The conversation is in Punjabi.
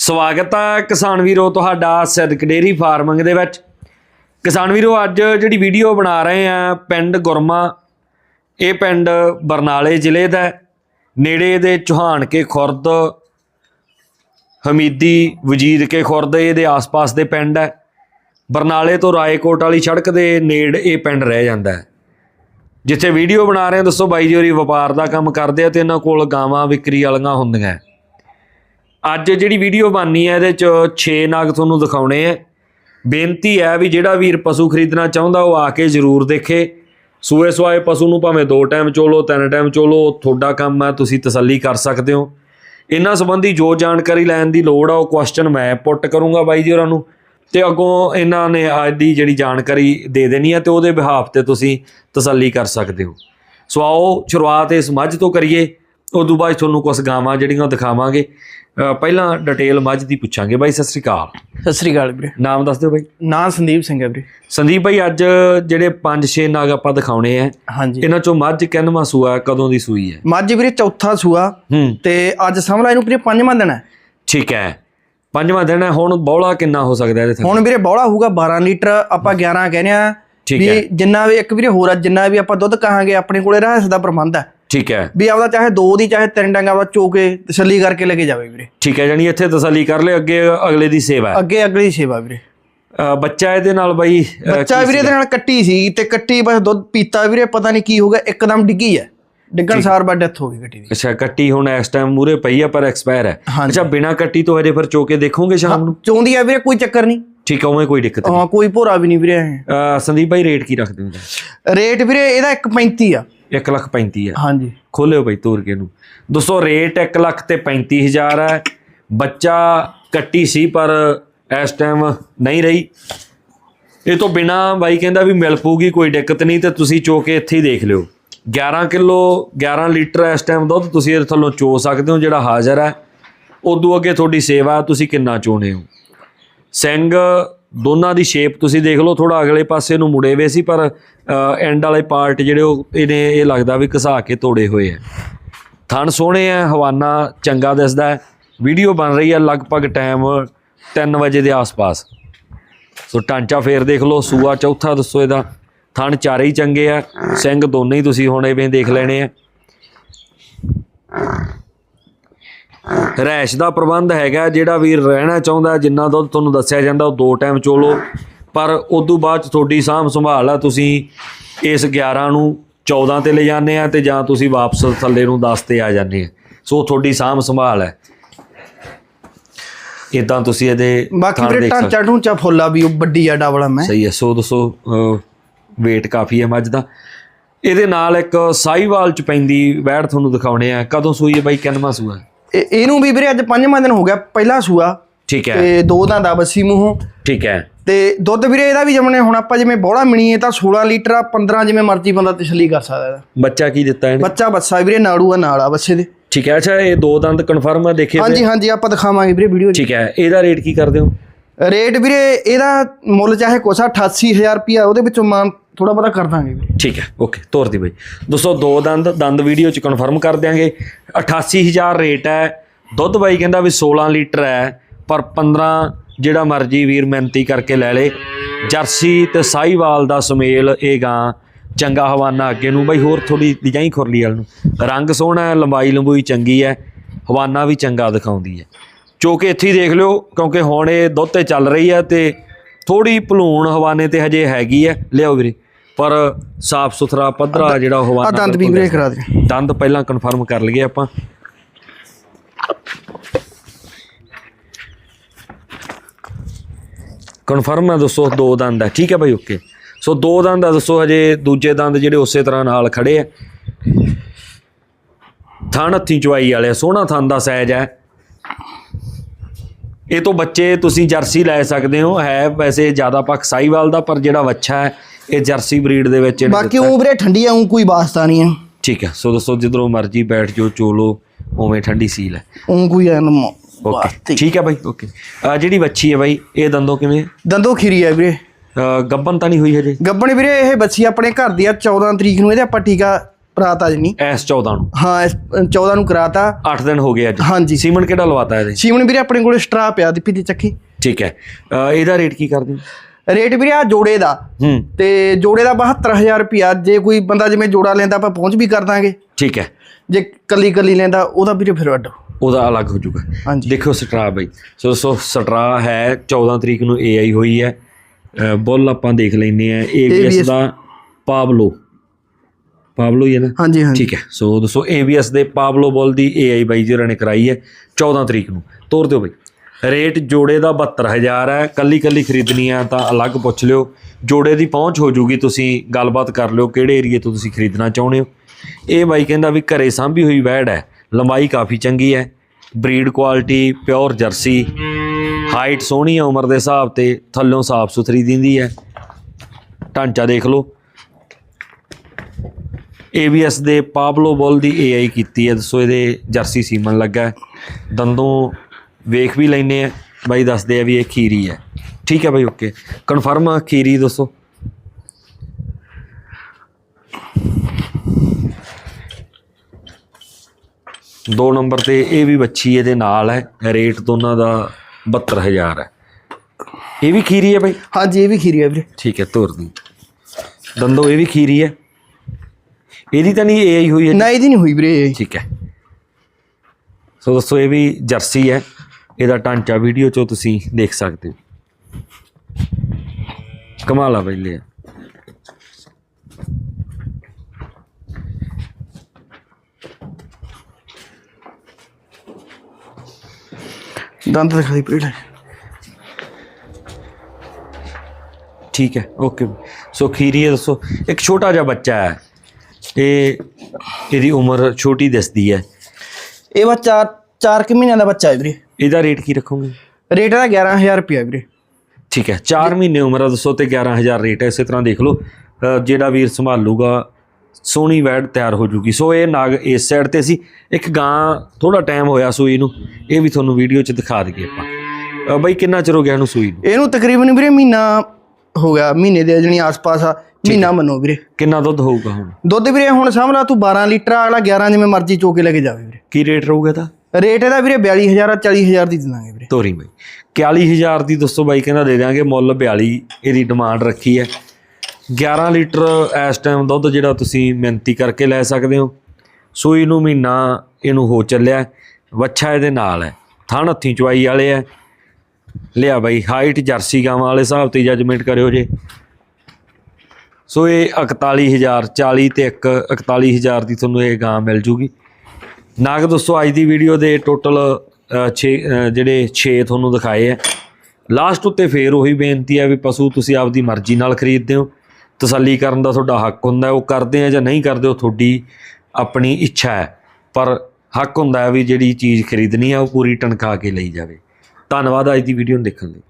ਸਵਾਗਤ ਹੈ ਕਿਸਾਨ ਵੀਰੋ ਤੁਹਾਡਾ ਸਿੱਧਕ ਡੇਰੀ ਫਾਰਮਿੰਗ ਦੇ ਵਿੱਚ। ਕਿਸਾਨ ਵੀਰੋ, ਅੱਜ ਜਿਹੜੀ ਵੀਡੀਓ ਬਣਾ ਰਹੇ ਆ ਪਿੰਡ ਗੁਰਮਾ, ਇਹ ਪਿੰਡ ਬਰਨਾਲੇ ਜ਼ਿਲ੍ਹੇ ਦਾ ਨੇੜੇ ਦੇ ਚੋਹਾਨ ਕੇ ਖੁਰਦ, ਹਮੀਦੀ ਵਜੀਦ ਕੇ ਖੁਰਦ, ਇਹਦੇ ਆਸ-ਪਾਸ ਦੇ ਪਿੰਡ ਹੈ। ਬਰਨਾਲੇ ਤੋਂ ਰਾਏਕੋਟ ਵਾਲੀ ਸੜਕ ਦੇ ਨੇੜ ਇਹ ਪਿੰਡ ਰਹਿ ਜਾਂਦਾ ਹੈ। ਜਿੱਥੇ ਵੀਡੀਓ ਬਣਾ ਰਹੇ ਆ ਦੱਸੋ ਬਾਈ ਜੀ ਹੋਰੀ, ਵਪਾਰ ਦਾ ਕੰਮ ਕਰਦੇ ਆ ਤੇ ਇਹਨਾਂ ਕੋਲ ਗਾਵਾਂ ਵਿਕਰੀ ਵਾਲੀਆਂ ਹੁੰਦੀਆਂ ਅੱਜ ਜਿਹੜੀ ਵੀਡੀਓ ਬਣਨੀ ਹੈ ਇਹਦੇ ਚ 6 ਨਾਗ ਤੁਹਾਨੂੰ ਦਿਖਾਉਣੇ ਆ। ਬੇਨਤੀ ਹੈ ਵੀ ਜਿਹੜਾ ਵੀਰ ਪਸ਼ੂ ਖਰੀਦਣਾ ਚਾਹੁੰਦਾ ਉਹ ਆ ਕੇ ਜ਼ਰੂਰ ਦੇਖੇ। ਸੂਏ ਸਵਾਏ ਪਸ਼ੂ ਨੂੰ ਭਾਵੇਂ ਦੋ ਟਾਈਮ ਚੋਲੋ, ਤਿੰਨ ਟਾਈਮ ਚੋਲੋ, ਤੁਹਾਡਾ ਕੰਮ ਹੈ, ਤੁਸੀਂ ਤਸੱਲੀ ਕਰ ਸਕਦੇ ਹੋ। ਇਹਨਾਂ ਸੰਬੰਧੀ ਜੋ ਜਾਣਕਾਰੀ ਲੈਣ ਦੀ ਲੋੜ ਆ, ਉਹ ਕੁਐਸਚਨ ਮੈਂ ਪੁੱਟ ਕਰੂੰਗਾ ਬਾਈ ਜੀ ਉਹਨਾਂ ਨੂੰ। ਤੇ ਅੱਗੋਂ ਇਹਨਾਂ ਨੇ ਅੱਜ ਦੀ ਜਿਹੜੀ ਜਾਣਕਾਰੀ ਦੇ ਦੇਣੀ ਹੈ ਤੇ ਉਹਦੇ ਬਿਹਾਫ ਤੇ ਤੁਸੀਂ ਤਸੱਲੀ ਕਰ ਸਕਦੇ ਹੋ। ਸੋ ਆਓ, ਸ਼ੁਰੂਆਤ ਇਸ ਮੱਝ ਤੋਂ ਕਰੀਏ। ਉਦੋਂ ਬਾਅਦ ਤੁਹਾਨੂੰ ਕੁਝ ਗਾਵਾਂ ਜਿਹੜੀਆਂ ਉਹ ਦਿਖਾਵਾਂਗੇ। ਪਹਿਲਾਂ ਡਿਟੇਲ ਮੱਝ ਦੀ ਪੁੱਛਾਂਗੇ ਬਾਈ ਸਤਿ ਸ੍ਰੀ ਅਕਾਲ। ਸਤਿ ਸ੍ਰੀ ਅਕਾਲ ਵੀਰੇ। ਨਾਮ ਦੱਸ ਦਿਓ ਬਾਈ। ਨਾਂ ਸੰਦੀਪ ਸਿੰਘ ਹੈ ਵੀਰੇ। ਸੰਦੀਪ ਭਾਈ ਅੱਜ ਜਿਹੜੇ 5-6 ਨਾਗ ਆਪਾਂ ਦਿਖਾਉਣੇ ਆ। ਹਾਂਜੀ। ਇਹਨਾਂ ਚੋਂ ਮੱਝ ਕਿੰਨਵਾਂ ਸੂਆ ਕਦੋਂ ਦੀ ਸੂਈ ਹੈ? ਮੱਝ ਵੀਰੇ ਚੌਥਾ ਸੂਆ। ਤੇ ਅੱਜ ਸਮਲਾ ਇਹਨੂੰ ਵੀਰੇ ਪੰਜਵਾਂ ਦਿਨ ਹੈ। ਠੀਕ ਹੈ। ਪੰਜਵਾਂ ਦਿਨ ਹੈ ਹੁਣ ਬੌਲਾ ਕਿੰਨਾ ਹੋ ਸਕਦਾ ਇਹਦੇ ਹੁਣ ਵੀਰੇ ਬੌਲਾ ਹੋਊਗਾ 12 ਲੀਟਰ ਆਪਾਂ 11 ਕਹਿੰਦੇ ਆ ਠੀਕ ਹੈ। ਵੀ ਜਿੰਨਾ ਵੀ ਇੱਕ ਵੀਰੇ ਹੋਰ ਜਿੰਨਾ ਵੀ ਆਪਾਂ ਦੁੱਧ ਕਹਾਂਗੇ ਆਪਣੇ ਕੋਲੇ ਰਹਿਸ ਦਾ ਪ੍ਰਬੰਧ ਹੈ। ਠੀਕ ਹੈ। ਵੀ ਆਪਦਾ ਚਾਹੇ ਦੋ ਦੀ ਚਾਹੇ ਤਿੰਨ ਡੰਗਾ ਆਪਦਾ ਚੋਕੇ ਤਸੱਲੀ ਕਰਕੇ ਲੈ ਕੇ ਜਾਵੇ ਵੀਰੇ। ਠੀਕ ਹੈ ਜਾਨੀ ਇੱਥੇ ਤਸੱਲੀ ਕਰ ਲੈ ਅੱਗੇ ਅਗਲੇ ਦੀ ਸੇਵਾ ਹੈ। ਅੱਗੇ ਅਗਲੀ ਸੇਵਾ ਵੀਰੇ। ਬੱਚਾ ਇਹਦੇ ਨਾਲ ਬਾਈ ਬੱਚਾ ਵੀਰੇ ਇਹਦੇ ਨਾਲ ਕੱਟੀ ਸੀ ਤੇ ਕੱਟੀ ਬਸ ਦੁੱਧ ਪੀਤਾ ਵੀਰੇ ਪਤਾ ਨਹੀਂ ਕੀ ਹੋ ਗਿਆ ਇੱਕਦਮ ਡਿੱਗੀ ਹੈ। ਡਿੱਗਣ ਸਾਰ ਬਾਅਦ ਡੈਥ ਹੋ ਗਈ ਕੱਟੀ ਦੀ। ਅੱਛਾ ਕੱਟੀ ਹੁਣ ਇਸ ਟਾਈਮ ਮੂਰੇ ਪਈ ਆ ਪਰ ਐਕਸਪਾਇਰ ਹੈ। ਅੱਛਾ ਬਿਨਾ ਕੱਟੀ ਤੋਂ ਹਜੇ ਫਿਰ ਚੋਕੇ ਦੇਖੋਗੇ ਸ਼ਾਮ ਨੂੰ? ਚੋਂਦੀ ਆ ਵੀਰੇ ਕੋਈ ਚੱਕਰ ਨਹੀਂ। ਠੀਕ ਹੈ ਉਵੇਂ ਕੋਈ ਦਿੱਕਤ ਨਹੀਂ। ਹਾਂ ਕੋਈ ਭੋਰਾ ਵੀ ਨਹੀਂ ਵੀਰੇ। ਸੰਦੀਪ ਭਾਈ ਰੇਟ ਕੀ ਰੱਖਦੇ ਹੋ? ਰੇਟ ਵੀਰੇ ਇਹਦਾ 1.35 ਆ। 1 ਲੱਖ 35 ਹੈ ਹਾਂਜੀ। ਖੋਲਿਓ ਬਈ ਤੋਰ ਕੇ ਨੂੰ। ਦੋਸਤੋ ਰੇਟ 1 ਲੱਖ ਤੇ 35000 ਹੈ। ਬੱਚਾ ਕੱਟੀ ਸੀ ਪਰ ਇਸ ਟਾਈਮ ਨਹੀਂ ਰਹੀ। ਇਹ ਤੋਂ ਬਿਨਾ ਬਾਈ ਕਹਿੰਦਾ ਵੀ ਮਿਲ ਪੂਗੀ ਕੋਈ ਦਿੱਕਤ ਨਹੀਂ ਤੇ ਤੁਸੀਂ ਚੋ ਕੇ ਇੱਥੇ ਹੀ ਦੇਖ ਲਿਓ। 11 ਕਿਲੋ 11 ਲੀਟਰ ਇਸ ਟਾਈਮ ਦੁੱਧ ਤੁਸੀਂ ਇਹਦੇ ਥੱਲੋਂ ਚੋ ਸਕਦੇ ਹੋ ਜਿਹੜਾ ਹਾਜ਼ਰ ਹੈ। ਉਦੋਂ ਅੱਗੇ ਤੁਹਾਡੀ ਸੇਵਾ ਤੁਸੀਂ ਕਿੰਨਾ ਚੋਣੇ ਹੋ। ਸਿੰਘ ਦੋਨਾਂ ਦੀ ਸ਼ੇਪ ਤੁਸੀਂ ਦੇਖ ਲਓ ਥੋੜਾ ਅਗਲੇ ਪਾਸੇ ਨੂੰ ਮੁੜੇ ਹੋਏ ਸੀ, ਪਰ ਐਂਡ ਵਾਲੇ ਪਾਰਟ ਜਿਹੜੇ ਉਹ ਇਹਨੇ ਇਹ ਲੱਗਦਾ ਵੀ ਘਸਾ ਕੇ ਤੋੜੇ ਹੋਏ ਆ। ਥਣ ਸੋਹਣੇ ਆ, ਹਵਾਨਾ ਚੰਗਾ ਦਿਸਦਾ ਹੈ। ਵੀਡੀਓ ਬਣ ਰਹੀ ਹੈ ਲਗਭਗ ਟਾਈਮ 3 ਵਜੇ ਦੇ ਆਸ-ਪਾਸ। ਸੋ ਟਾਂਚਾ ਫੇਰ ਦੇਖ ਲਓ, ਸੂਆ ਚੌਥਾ ਦੱਸੋ ਇਹਦਾ। ਥਣ ਚਾਰੇ ਹੀ ਚੰਗੇ ਆ। ਸਿੰਘ ਦੋਨੇ ਹੀ ਤੁਸੀਂ ਹੁਣ ਐਵੇਂ ਦੇਖ ਲੈਣੇ ਆ। ਰੈਸ਼ ਦਾ ਪ੍ਰਬੰਧ ਹੈਗਾ ਜਿਹੜਾ ਵੀਰ ਰਹਿਣਾ ਚਾਹੁੰਦਾ ਜਿੰਨਾ ਦੁੱਧ ਤੁਹਾਨੂੰ ਦੱਸਿਆ ਜਾਂਦਾ ਉਹ ਦੋ ਟਾਈਮ ਚੋਲੋ ਪਰ ਉਦੋਂ ਬਾਅਦ 'ਚ ਤੁਹਾਡੀ ਸਾਂਭ ਸੰਭਾਲ ਆ ਤੁਸੀਂ ਇਸ 11 ਨੂੰ 14 ਤੇ ਲੈ ਜਾਂਦੇ ਆ ਤੇ ਜਾਂ ਤੁਸੀਂ ਵਾਪਸ ਥੱਲੇ ਨੂੰ 10 ਤੇ ਆ ਜਾਂਦੇ ਆ। ਸੋ ਤੁਹਾਡੀ ਸਾਂਭ ਸੰਭਾਲ ਹੈ। ਇਦਾਂ ਤੁਸੀਂ ਇਹਦੇ ਬਾਕੀ ਵੀਰੇ ਢਾਂਚਾ ਢੂੰਚਾ ਫੁੱਲਾ ਵੀ ਉਹ ਵੱਡੀ ਆ ਡਬਲ ਮੈਂ। ਸਹੀ ਹੈ ਸੋ ਦੱਸੋ weight ਕਾਫੀ ਹੈ ਮੱਝ ਦਾ। ਇਹਦੇ ਨਾਲ ਇੱਕ ਸਾਈਵਾਲ ਚ ਪੈਂਦੀ ਵੈੜ ਤੁਹਾਨੂੰ ਦਿਖਾਉਣੇ ਆ। ਕਦੋਂ ਸੂਈ ਹੈ ਬਾਈ? ਕਿੰਨਵਾਂ ਸੂਆ? ਇਹ- ਇਹਨੂੰ ਵੀ ਵੀਰੇ ਅੱਜ ਪੰਜਵਾਂ ਦਿਨ ਹੋ ਗਿਆ ਪਹਿਲਾ ਸੂਆ। ਠੀਕ ਹੈ। ਤੇ ਦੋ ਦਾ ਦਾ ਬੱਸੀ ਮੂੰਹੋਂ। ਠੀਕ ਹੈ। ਤੇ ਦੁੱਧ ਵੀਰੇ ਇਹਦਾ ਵੀ ਜਮਨੇ ਹੁਣ ਆਪਾਂ ਜਿਵੇਂ ਬੋੜਾ ਮਿਣੀਏ ਤਾਂ 16 ਲੀਟਰ ਆ 15 ਜਿਵੇਂ ਮਰਜ਼ੀ ਬੰਦਾ ਤਸੱਲੀ ਕਰ ਸਕਦਾ ਇਹਦਾ। ਬੱਚਾ ਕੀ ਦਿੱਤਾ ਇਹਨੇ? ਬੱਚਾ ਬੱਸਾ ਵੀਰੇ ਨਾੜੂ ਆ ਨਾਲ ਆ ਬੱਸੇ ਦੇ। ਠੀਕ ਹੈ ਅੱਛਾ ਇਹ ਦੋ ਦੰਦ ਕਨਫਰਮ ਹੈ ਦੇਖੇ ਹਾਂਜੀ ਹਾਂਜੀ ਆਪਾਂ ਦਿਖਾਵਾਂਗੇ ਵੀਰੇ ਵੀਡੀਓ ਠੀਕ ਹੈ ਇਹਦਾ ਰੇਟ ਕੀ ਕਰਦੇ ਹੋ? ਰੇਟ ਵੀਰੇ, ਇਹਦਾ ਮੁੱਲ ਚਾਹੇ ਕੋਸਾ 88000 ਰੁਪਿਆ ਉਹਦੇ ਵਿੱਚੋਂ ਮਾਨ ਥੋੜਾ ਬਹੁਤਾ ਕਰ ਦਾਂਗੇ ਠੀਕ ਹੈ, ਓਕੇ, ਤੋਰ ਦੀ ਬਾਈ। ਦੋਸਤੋ, ਦੋ ਦੰਦ ਦੰਦ ਵੀਡੀਓ ਚ ਕਨਫਰਮ ਕਰ ਦਿਆਂਗੇ। 88000 ਰੇਟ ਹੈ। ਦੁੱਧ ਬਾਈ ਕਹਿੰਦਾ ਵੀ 16 ਲੀਟਰ ਹੈ, ਪਰ 15 ਜਿਹੜਾ ਮਰਜ਼ੀ ਵੀਰ ਮਿਹਨਤੀ ਕਰਕੇ ਲੈ ਲੇ। ਜਰਸੀ ਤੇ ਸਾਈਵਾਲ ਦਾ ਸੁਮੇਲ, ਇਹ ਗਾਂ ਚੰਗਾ ਹਵਾਨਾ ਅੱਗੇ ਨੂੰ। ਬਾਈ ਹੋਰ ਥੋੜੀ ਦਿਜਾਈ ਖੁਰਲੀ ਵਾਲ ਨੂੰ। ਰੰਗ ਸੋਹਣਾ ਹੈ ਲੰਬਾਈ ਲੰਬੂਈ ਚੰਗੀ ਹੈ। ਹਵਾਨਾ ਵੀ ਚੰਗਾ ਦਿਖਾਉਂਦੀ ਹੈ। ਚੋ ਕੇ ਇੱਥੇ ਹੀ ਦੇਖ ਲਿਓ ਕਿਉਂਕਿ ਹੁਣ ਇਹ ਦੁੱਧ ਤੇ ਚੱਲ ਰਹੀ ਹੈ ਤੇ ਥੋੜੀ ਭਲੂਣ ਹਵਾਨੇ ਤੇ ਹਜੇ ਹੈਗੀ ਹੈ। ਲਿਆਓ ਵੀਰੇ ਪਰ ਸਾਫ਼ ਸੁਥਰਾ ਪੱਧਰਾ ਜਿਹੜਾ ਹਵਾਨਾ ਦੰਦ ਵੀ ਵੀਰੇ ਕਰਾ ਦੇ ਦੰਦ ਪਹਿਲਾਂ ਕਨਫਰਮ ਕਰ ਲਈਏ ਆਪਾਂ। ਕਨਫਰਮ ਹੈ ਦੋਸਤੋ ਦੋ ਦੰਦ ਹੈ ਠੀਕ ਹੈ ਭਾਈ ਓਕੇ ਸੋ ਦੋ ਦੰਦ ਆ ਦੱਸੋ ਹਜੇ ਦੂਜੇ ਦੰਦ ਜਿਹੜੇ ਉਸੇ ਤਰ੍ਹਾਂ ਨਾਲ ਖੜੇ ਆ ਥਣ ਹੱਥੀ ਚਵਾਈ ਵਾਲੇ ਸੋਹਣਾ ਥਣ ਦਾ ਸਾਈਜ਼ ਹੈ। ਇਹ ਤੋਂ ਬੱਚੇ ਤੁਸੀਂ ਜਰਸੀ ਲੈ ਸਕਦੇ ਹੋ ਹੈ ਵੈਸੇ ਜ਼ਿਆਦਾ ਪੱਖ ਸਾਈਵਾਲ ਦਾ ਪਰ ਜਿਹੜਾ ਵੱਛਾ ਹੈ ਇਹ ਜਰਸੀ ਬਰੀਡ ਦੇ ਵਿੱਚ ਇਹਨੇ ਬਾਕੀ ਉਹ ਵੀਰੇ ਠੰਡੀ ਆ ਉਹ ਕੋਈ ਵਾਸਤਾ ਨਹੀਂ ਆ। ਠੀਕ ਹੈ ਸੋ ਦੋਸਤੋ ਜਿੱਧਰੋਂ ਮਰਜ਼ੀ ਬੈਠ ਜਾਓ ਚੋਲੋ ਉਵੇਂ ਠੰਡੀ ਸੀਲ ਹੈ। ਉਹ ਕੋਈ ਐਨ ਓਕੇ ਵਾਸਤੇ। ਠੀਕ ਹੈ ਬਾਈ ਓਕੇ ਆ ਜਿਹੜੀ ਬੱਚੀ ਹੈ ਬਾਈ ਇਹ ਦੰਦੋਂ ਕਿਵੇਂ? ਦੰਦੋ ਖੀਰੀ ਆ ਵੀਰੇ। ਅਹ ਗੱਬਨ ਤਾਂ ਨਹੀਂ ਹੋਈ ਹਜੇ? ਗੱਬਣ ਵੀਰੇ ਇਹ ਬੱਚੀ ਆਪਣੇ ਘਰ ਦੀ ਆ 14 ਤਰੀਕ ਨੂੰ ਇਹਦੇ ਆਪਾਂ ਟੀਕਾ ਭਰਾਤਾ ਜਣੀ ਐਸ 14 ਨੂੰ। ਹਾਂ ਇਸ 14 ਨੂੰ ਕਰਾਤਾ। 8 ਦਿਨ ਹੋ ਗਏ ਅੱਜ। ਹਾਂਜੀ। ਸੀਮਨ ਕਿਹੜਾ ਲਵਾਤਾ ਇਹਦੇ? ਸੀਮਨ ਵੀਰੇ ਆਪਣੇ ਕੋਲੇ ਸਟਰਾ ਪਿਆ ਦੀਪੀ ਦੀ ਚੱਕੀ। ਠੀਕ ਹੈ। ਅ, ਇਹਦਾ ਰੇਟ ਕੀ ਕਰਦੇ ਹੋ? ਰੇਟ ਵੀਰੇ ਆ ਜੋੜੇ ਦਾ। ਹੂੰ। ਤੇ ਜੋੜੇ ਦਾ 72000 ਰੁਪਿਆ ਜੇ ਕੋਈ ਬੰਦਾ ਜਿਵੇਂ ਜੋੜਾ ਲੈਂਦਾ ਆਪਾਂ ਪਹੁੰਚ ਵੀ ਕਰ ਦਾਂਗੇ। ਠੀਕ ਹੈ। ਜੇ ਕੱਲੀ ਕੱਲੀ ਲੈਂਦਾ ਉਹਦਾ ਵੀਰੇ ਫਿਰ ਅੱਡ। ਉਹਦਾ ਅਲੱਗ ਹੋ ਜਾਊਗਾ। ਹਾਂਜੀ। ਦੇਖੋ ਸਟਰਾ ਬਈ। ਸੋ ਸੋ ਸਟਰਾ ਹੈ 14 ਤਰੀਕ ਨੂੰ ਏਆਈ ਹੋਈ ਹੈ। ਅ, ਬੁੱਲ ਆਪਾਂ ਦੇਖ ਲੈਨੇ ਆ ਏਬੀਐਸ ABS ਦਾ ਪਾਬਲੋ ਪਾਬਲੋ ਹੀ ਹੈ ਨਾ? ਹਾਂਜੀ ਹਾਂਜੀ। ਠੀਕ ਹੈ ਸੋ ਦੋਸਤੋ ਏਬੀਐਸ ਦੇ ਪਾਬਲੋ ਬੁੱਲ ਦੀ ਏਆਈ ਬਾਈ ਜੀਰਾਂ ਨੇ ਕਰਾਈ ਹੈ 14 ਤਰੀਕ ਨੂੰ। ਤੋਰ ਦਿਓ ਬਈ। ਰੇਟ ਜੋੜੇ ਦਾ 72000 ਹੈ ਕੱਲੀ ਕੱਲੀ ਖਰੀਦਣੀ ਆ ਤਾਂ ਅਲੱਗ ਪੁੱਛ ਲਿਓ। ਜੋੜੇ ਦੀ ਪਹੁੰਚ ਹੋ ਜੂਗੀ ਤੁਸੀਂ ਗੱਲਬਾਤ ਕਰ ਲਿਓ ਕਿਹੜੇ ਏਰੀਏ ਤੋਂ ਤੁਸੀਂ ਖਰੀਦਣਾ ਚਾਹੁੰਦੇ ਹੋ। ਇਹ ਬਾਈ ਕਹਿੰਦਾ ਵੀ ਘਰੇ ਸਾਂਭੀ ਹੋਈ ਵੈੜ ਹੈ ਲੰਬਾਈ ਕਾਫੀ ਚੰਗੀ ਹੈ breed quality pure Jersey height ਸੋਹਣੀ ਹੈ ਉਮਰ ਦੇ ਹਿਸਾਬ ਤੇ ਥੱਲੋਂ ਸਾਫ਼ ਸੁਥਰੀ ਦਿੰਦੀ ਹੈ। ਢਾਂਚਾ ਦੇਖ ਲਓ। ABS ਦੇ ਪਾਬਲੋ ਬੁੱਲ ਦੀ AI ਕੀਤੀ ਹੈ। ਦੱਸੋ ਇਹਦੇ ਜਰਸੀ ਸੀਮਨ ਲੱਗਾ। ਦੰਦੋਂ ਵੇਖ ਵੀ ਲੈਨੇ ਆ। ਬਾਈ ਦੱਸਦੇ ਆ ਵੀ ਇਹ ਖੀਰੀ ਹੈ। ਠੀਕ ਹੈ ਬਾਈ ਓਕੇ। ਕਨਫਰਮ ਖੀਰੀ ਦੱਸੋ। ਦੋ ਨੰਬਰ ਤੇ ਇਹ ਵੀ ਬੱਚੀ ਇਹਦੇ ਨਾਲ ਹੈ। ਰੇਟ ਦੋਨਾਂ ਦਾ 72000 ਹੈ। ਇਹ ਵੀ ਖੀਰੀ ਹੈ ਬਾਈ? ਹਾਂਜੀ ਇਹ ਵੀ ਖੀਰੀ ਹੈ ਵੀਰੇ। ਠੀਕ ਹੈ ਤੋਰ ਦੀ। ਦੰਦੋ ਇਹ ਵੀ ਖੀਰੀ ਹੈ। ਇਹਦੀ ਤਾਂ ਨਹੀਂ AI ਹੋਈ ਹੈ ਨਾ ਇਹਦੀ ਨਹੀਂ ਹੋਈ ਵੀਰੇ ਠੀਕ ਹੈ। ਸੋ ਦੋਸਤੋ ਇਹ ਵੀ ਜਰਸੀ ਹੈ। ਇਹਦਾ ਢਾਂਚਾ ਵੀਡੀਓ ਚੋਂ ਤੁਸੀਂ ਦੇਖ ਸਕਦੇ ਹੋ। ਕਮਾਲ ਆ ਬਈ ਦੰਦ ਦਿਖਾਈ ਪੇੜ ਠੀਕ ਹੈ ਓਕੇ ਸੋ ਖੀਰੀ ਹੈ ਦੱਸੋ ਇੱਕ ਛੋਟਾ ਜਿਹਾ ਬੱਚਾ ਹੈ। ਇਹ ਇਹਦੀ ਉਮਰ ਛੋਟੀ ਦਿਸਦੀ ਹੈ। ਇਹ ਬੱਚਾ 4 ਕਿ ਮਹੀਨਿਆਂ ਦਾ ਬੱਚਾ ਹੈ ਵੀਰੇ। ਇਹਦਾ ਰੇਟ ਕੀ ਰੱਖੋਗੇ? ਰੇਟ ਇਹਦਾ 11000 ਰੁਪਿਆ ਵੀਰੇ। ਠੀਕ ਹੈ 4 ਮਹੀਨੇ ਉਮਰ ਆ ਦੱਸੋ ਤੇ 11000 ਰੇਟ ਹੈ ਇਸੇ ਤਰ੍ਹਾਂ ਦੇਖ ਲਓ। ਜਿਹੜਾ ਵੀਰ ਸੰਭਾਲੂਗਾ ਸੋਹਣੀ ਵੈੜ ਤਿਆਰ ਹੋ ਜੂਗੀ। ਸੋ ਇਹ ਨਾਗ ਇਸ ਸਾਈਡ ਤੇ ਸੀ ਇੱਕ ਗਾਂ ਥੋੜਾ ਟਾਈਮ ਹੋਇਆ ਸੂਈ ਨੂੰ ਇਹ ਵੀ ਤੁਹਾਨੂੰ ਵੀਡੀਓ 'ਚ ਦਿਖਾ ਦਈਏ ਆਪਾਂ। ਬਈ ਕਿੰਨਾ ਚਿਰ ਹੋ ਗਿਆ ਇਹਨੂੰ ਸੂਈ ਨੂੰ? ਇਹਨੂੰ ਤਕਰੀਬਨ ਵੀਰੇ ਮਹੀਨਾ ਹੋ ਗਿਆ ਮਹੀਨੇ ਦੇ ਜਣੀ ਆਸ-ਪਾਸ ਆ। ਮਹੀਨਾ ਮੰਨੋ ਵੀਰੇ। ਕਿੰਨਾ ਦੁੱਧ ਹੋਊਗਾ ਹੁਣ? ਦੁੱਧ ਵੀਰੇ ਹੁਣ ਸਾਹਮਣਾ ਤੂੰ 12 ਲੀਟਰ ਅਗਲਾ 11 ਜਿਵੇਂ ਮਰਜ਼ੀ ਚੋ ਕੇ ਲੈ ਕੇ ਜਾਵੇ ਵੀਰੇ। ਕੀ ਰੇਟ ਰਹੂਗਾ ਇਹਦਾ? ਰੇਟ ਇਹਦਾ ਵੀਰੇ 42000 ਆ 40000 ਦੀ ਦੇ ਦਾਂਗੇ ਵੀਰੇ। ਤੋਰੀ ਬਾਈ। 41000 ਦੀ ਦੋਸਤੋ ਬਾਈ ਕਹਿੰਦਾ ਦੇ ਦਿਆਂਗੇ ਮੁੱਲ 42 ਇਹਦੀ ਡਿਮਾਂਡ ਰੱਖੀ ਹੈ। 11 ਲੀਟਰ ਇਸ ਟਾਈਮ ਦੁੱਧ ਜਿਹੜਾ ਤੁਸੀਂ ਮਿਹਨਤੀ ਕਰਕੇ ਲੈ ਸਕਦੇ ਹੋ। ਸੂਈ ਨੂੰ ਮਹੀਨਾ ਇਹਨੂੰ ਹੋ ਚੱਲਿਆ। ਵੱਛਾ ਇਹਦੇ ਨਾਲ ਹੈ। ਥਣ ਹੱਥੀਂ ਚਵਾਈ ਵਾਲੇ ਹੈ। ਲਿਆ ਬਾਈ ਹਾਈਟ ਜਰਸੀ ਗਾਵਾਂ ਵਾਲੇ ਹਿਸਾਬ ਤੇ ਜੱਜਮੈਂਟ ਕਰਿਓ ਜੇ। ਸੋ ਇਹ 41000 40 ਤੇ 1 41000 ਦੀ ਤੁਹਾਨੂੰ ਇਹ ਗਾਂ ਮਿਲ ਜੂਗੀ। ਨਾਗ ਦੋਸਤੋ, ਅੱਜ ਦੀ ਵੀਡੀਓ ਦੇ ਟੋਟਲ 6 ਜਿਹੜੇ 6 ਤੁਹਾਨੂੰ ਦਿਖਾਏ ਆ। ਲਾਸਟ ਉੱਤੇ ਫੇਰ ਉਹੀ ਬੇਨਤੀ ਹੈ ਵੀ ਪਸ਼ੂ ਤੁਸੀਂ ਆਪਦੀ ਮਰਜ਼ੀ ਨਾਲ ਖਰੀਦਦੇ ਹੋ। ਤਸੱਲੀ ਕਰਨ ਦਾ ਤੁਹਾਡਾ ਹੱਕ ਹੁੰਦਾ ਉਹ ਕਰਦੇ ਆ ਜਾਂ ਨਹੀਂ ਕਰਦੇ, ਉਹ ਤੁਹਾਡੀ ਆਪਣੀ ਇੱਛਾ ਹੈ। ਪਰ ਹੱਕ ਹੁੰਦਾ ਹੈ ਵੀ ਜਿਹੜੀ ਚੀਜ਼ ਖਰੀਦਣੀ ਆ, ਉਹ ਪੂਰੀ ਟਨਖਾ ਕੇ ਲਈ ਜਾਵੇ। ਧੰਨਵਾਦ ਅੱਜ ਦੀ ਵੀਡੀਓ ਨੂੰ ਦੇਖਣ ਲਈ।